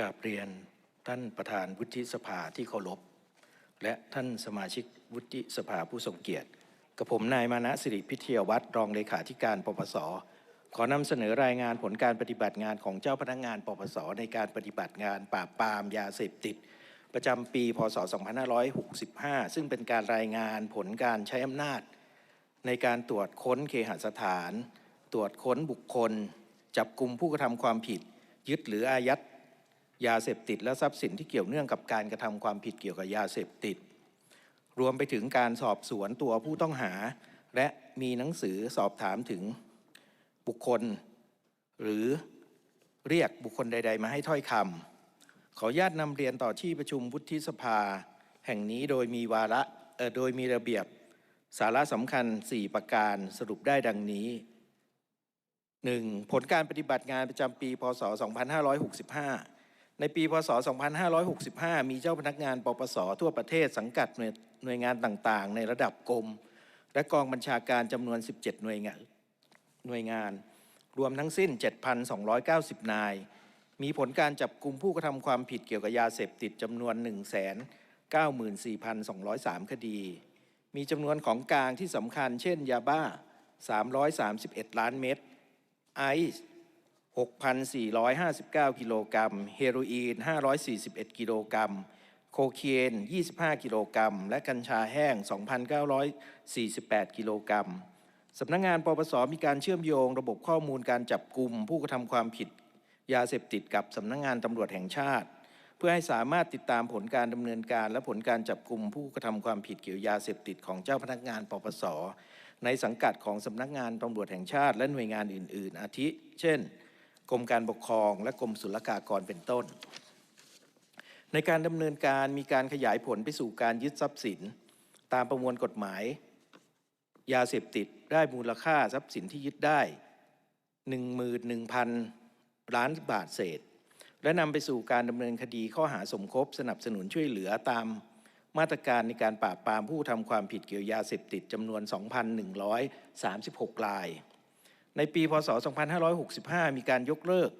กราบเรียนท่านประธานวุฒิสภาที่เคารพ และท่านสมาชิกวุฒิสภาผู้ทรงเกียรติกับผมนายมานะสิริพิเทยวัตรรองเลขาธิการปปส ขอนำเสนอรายงานผลการปฏิบัติงานของเจ้าพนักงานปปส ในการปฏิบัติงานปราบปรามยาเสพติด ประจำปี พศ 2565 ซึ่งเป็นการรายงานผลการใช้อำนาจ ในการตรวจค้นเคหสถาน ตรวจค้นบุคคล จับกลุ่มผู้กระทำความผิด ยึดหรืออายัด ยาเสพติดและทรัพย์สินที่เกี่ยวเนื่องกับการกระทำความผิดเกี่ยวกับยาเสพติด รวมไปถึงการสอบสวนตัวผู้ต้องหา และมีหนังสือสอบถามถึงบุคคล หรือเรียกบุคคลใด ๆ มาให้ถ้อยคำขออนุญาตนำเรียนต่อที่ประชุมวุฒิสภา แห่งนี้โดยมีวาระโดยมีระเบียบสาระสำคัญ 4 ประการสรุปได้ดังนี้ 1. ผลการปฏิบัติงานประจำปี พศ 2565 ในปีพศ 2565 มีเจ้าพนักงานปปส ทั่วประเทศสังกัดหน่วยวยงานต่างๆ ในระดับกรม และกองบัญชาการจำนวน 17 หน่วยงานหน่วยงาน รวมทั้งสิ้น 7,290 นาย มีผลการจับกลุ่มผู้กระทำความผิดเกี่ยวกับยาเสพติดจำนวน 194,203 คดี มีจำนวนของกลางที่สำคัญเช่นยาบ้า 331 ล้านเม็ดไอซ์ 6,459 กิโลกรัม เฮโรอีน 541 กิโลกรัม โคเคน25 กิโลกรัม และกัญชาแห้ง 2,948 กิโลกรัม สำนักงงานปปส มีการเชื่อมโยงระบบข้อมูลการจับกลุ่มผู้กระทำความผิดยาเสพติดกับสำนักงงานตำรวจแห่งชาติ เพื่อให้สามารถติดตามผลการดำเนินการ และผลการจับกลุ่มผู้กระทำความผิดเกี่ยวยาเสพติดของเจ้าพนักงานปปส ในสังกัดของสำนักงานตำรวจแห่งชาติ และหน่วยงานอื่น ๆ อาทิ เช่น กรมการปกครอง และกรมศุลกากรเป็นต้น ในการดำเนินการมีการขยายผลไปสู่การยึดทรัพย์สิน ตามประมวลกฎหมาย ยาเสพติดได้มูลค่าทรัพย์สินที่ยึดได้ 11,000 ล้านบาทเศษ และนำไปสู่การดำเนินคดีข้อหาสมคบสนับสนุนช่วยเหลือตามมาตรการในการปราบปรามผู้ทำความผิดเกี่ยวยาเสพติดจำนวน 2,136ราย ในปีพศ 2565 มีการยกเลิก